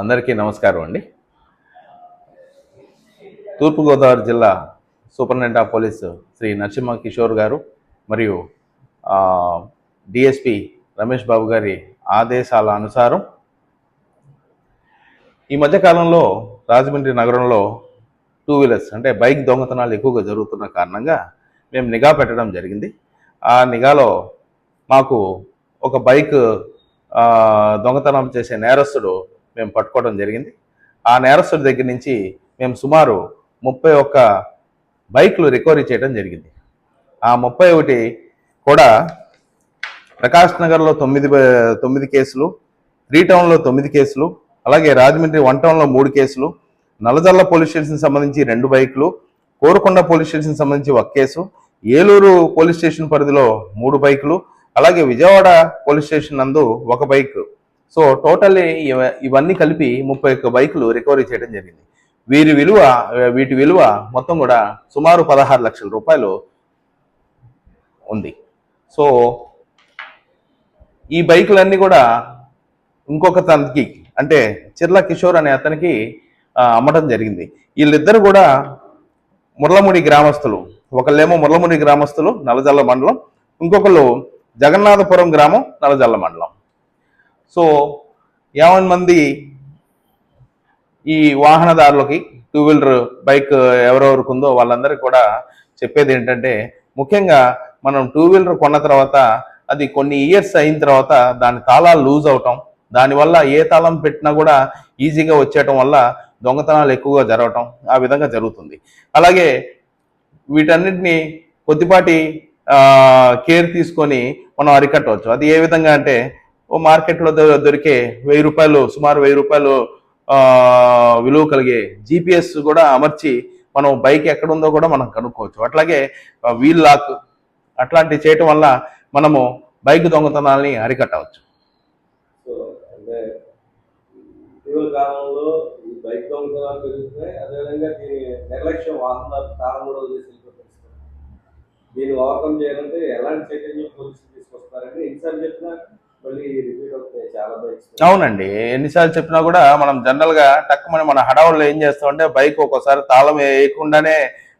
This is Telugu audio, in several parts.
అందరికీ నమస్కారం అండి. తూర్పుగోదావరి జిల్లా superintendent of police Shri Narasimha Kishore garu మరియు డిఎస్పి రమేష్ బాబు గారి ఆదేశాల అనుసారం ఈ మధ్యకాలంలో రాజమండ్రి నగరంలో టూ వీలర్స్ అంటే బైక్ దొంగతనాలు ఎక్కువగా జరుగుతున్న కారణంగా మేము నిఘా పెట్టడం జరిగింది. ఆ నిఘాలో మాకు ఒక బైక్ దొంగతనం చేసే నేరస్తుడు మేము పట్టుకోవడం జరిగింది. ఆ నేరస్తుడి దగ్గర నుంచి మేము సుమారు ముప్పై ఒక్క బైక్లు రికవరీ చేయడం జరిగింది. ఆ ముప్పై ఒకటి కూడా ప్రకాష్ నగర్లో తొమ్మిది తొమ్మిది కేసులు త్రీ టౌన్లో తొమ్మిది కేసులు అలాగే రాజమండ్రి వన్ టౌన్లో మూడు కేసులు నల్లజల్ల పోలీస్ స్టేషన్ సంబంధించి రెండు బైకులు కోరుకొండ పోలీస్ స్టేషన్ సంబంధించి ఒక కేసు ఏలూరు పోలీస్ స్టేషన్ పరిధిలో మూడు బైకులు అలాగే విజయవాడ పోలీస్ స్టేషన్ నందు ఒక బైక్. సో టోటల్లీ ఇవన్నీ కలిపి ముప్పై ఒక్క బైకులు రికవరీ చేయడం జరిగింది. వీరి విలువ వీటి విలువ మొత్తం కూడా సుమారు పదహారు లక్షల రూపాయలు ఉంది. సో ఈ బైకులన్నీ కూడా ఇంకొక తనకి అంటే చిర్ల కిషోర్ అనే అతనికి అమ్మటం జరిగింది. వీళ్ళిద్దరు కూడా మురళముడి గ్రామస్తులు. ఒకళ్ళేమో మురళముడి గ్రామస్తులు నలజల్ల మండలం. ఇంకొకళ్ళు జగన్నాథపురం గ్రామం నలజల్ల మండలం. సో యావన్ మంది ఈ వాహనదారులకి టూ వీలర్ బైక్ ఎవరెవరికి ఉందో వాళ్ళందరికీ కూడా చెప్పేది ఏంటంటే ముఖ్యంగా మనం టూ వీలర్ కొన్న తర్వాత అది కొన్ని ఇయర్స్ అయిన తర్వాత దాని తాళాలు లూజ్ అవటం దానివల్ల ఏ తాళం పెట్టినా కూడా ఈజీగా వచ్చేయటం వల్ల దొంగతనాలు ఎక్కువగా జరగటం ఆ విధంగా జరుగుతుంది. అలాగే వీటన్నిటిని కొద్దిపాటి కేర్ తీసుకొని మనం అరికట్టవచ్చు. అది ఏ విధంగా అంటే ఓ మార్కెట్లో దొరికే వెయ్యి రూపాయలు సుమారు వెయ్యి రూపాయలు విలువ కలిగే జీపీఎస్ కూడా అమర్చి మనం బైక్ ఎక్కడ ఉందో కూడా మనం కనుక్కోవచ్చు. అట్లాగే వీల్ లాక్ అట్లాంటివి చేయటం వల్ల మనము బైక్ దొంగతనాలని అరికట్టవచ్చు. సో ఇటీవల కాలంలో ఈ బైక్ దొంగతనాలు పెరుగుతున్నాయి. అదేవిధంగా దీని నిర్లక్ష్యం వాహనాలు కూడా వదిలేసి దీన్ని ఓవర్కమ్ చేయాలంటే ఎలాంటి చైతన్యం పోలీసులు తీసుకొస్తారంటే ఎన్నిసార్లు చెప్పినా అవునండి. ఎన్నిసార్లు చెప్పినా కూడా మనం జనరల్గా టక్కుమని మన హడావుల్లో ఏం చేస్తామంటే బైక్ ఒక్కోసారి తాళం వేయకుండానే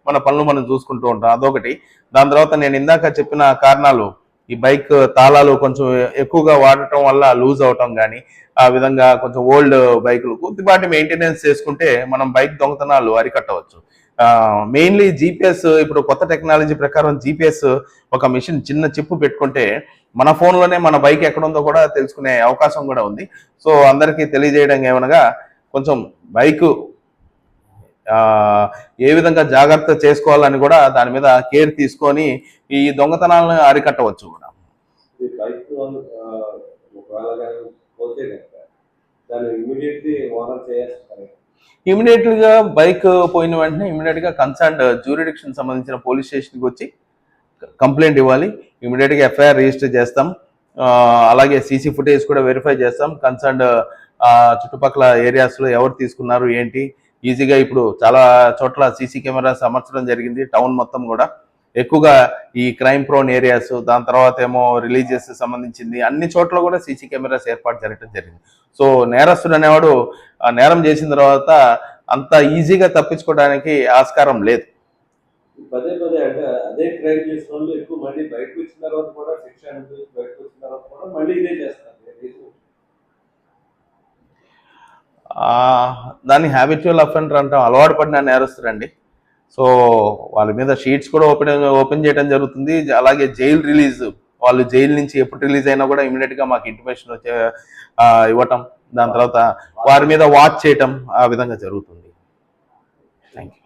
మన పనులు మనం చూసుకుంటూ ఉంటాం. అదొకటి. దాని తర్వాత నేను ఇందాక చెప్పిన కారణాలు. ఈ బైక్ తాళాలు కొంచెం ఎక్కువగా వాడటం వల్ల లూజ్ అవటం కానీ ఆ విధంగా కొంచెం ఓల్డ్ బైకులు కొద్దిపాటి మెయింటెనెన్స్ చేసుకుంటే మనం బైక్ దొంగతనాలు అరికట్టవచ్చు. మెయిన్లీ జీపీఎస్ ఇప్పుడు కొత్త టెక్నాలజీ ప్రకారం జీపీఎస్ ఒక మిషన్ చిన్న చిప్పు పెట్టుకుంటే మన ఫోన్లోనే మన బైక్ ఎక్కడ ఉందో కూడా తెలుసుకునే అవకాశం కూడా ఉంది. సో అందరికీ తెలియజేయడం ఏమనగా కొంచెం బైక్ ఏ విధంగా జాగ్రత్త చేసుకోవాలని కూడా దాని మీద కేర్ తీసుకొని ఈ దొంగతనాలను అరికట్టవచ్చు కూడా. దాన్ని ఇమీడియట్లీ ఓనర్ చేయాల్సి ఇమీడియట్గా బైక్ పోయిన వెంటనే ఇమీడియట్గా కన్సర్న్డ్ కన్సర్న్ జ్యూరిడిక్షన్ సంబంధించిన పోలీస్ స్టేషన్కి వచ్చి కంప్లైంట్ ఇవ్వాలి. ఇమీడియట్గా ఎఫ్ఐఆర్ రిజిస్టర్ చేస్తాం. అలాగే సీసీ ఫుటేజ్ కూడా వెరిఫై చేస్తాం. కన్సర్న్ చుట్టుపక్కల ఏరియాస్లో ఎవరు తీసుకున్నారు ఏంటి? ఈజీగా ఇప్పుడు చాలా చోట్ల సీసీ కెమెరాస్ అమర్చడం జరిగింది. టౌన్ మొత్తం కూడా. ఎక్కువగా ఈ క్రైమ్ ప్రోన్ ఏరియాస్ దాని తర్వాత ఏమో రిలీజియస్ సంబంధించింది అన్ని చోట్ల కూడా సీసీ కెమెరాస్ ఏర్పాటు జరగడం జరిగింది. సో నేరస్తుడు అనేవాడు ఆ నేరం చేసిన తర్వాత అంత ఈజీగా తప్పించుకోవడానికి ఆస్కారం లేదు. పదే పదే అంటే అదే క్రైమ్ చేసిన వాళ్ళు ఎక్కువ మళ్ళీ బయటకు వచ్చిన తర్వాత కూడా శిక్ష బయటకు వచ్చిన తర్వాత కూడా మళ్ళీ ఇదే చేస్తారు దాన్ని హ్యాబిచువల్ అఫెండర్ అంటాం. అలవాటు పడిన నేరస్తుడండి. సో వాళ్ళ మీద షీట్స్ కూడా ఓపెన్ ఓపెన్ చేయడం జరుగుతుంది. అలాగే జైలు రిలీజ్ వాళ్ళు జైలు నుంచి ఎప్పుడు రిలీజ్ అయినా కూడా ఇమీడియట్గా మాకు ఇంటిమేషన్ వచ్చే ఇవ్వటం దాని తర్వాత వారి మీద వాచ్ చేయటం ఆ విధంగా జరుగుతుంది. Thank you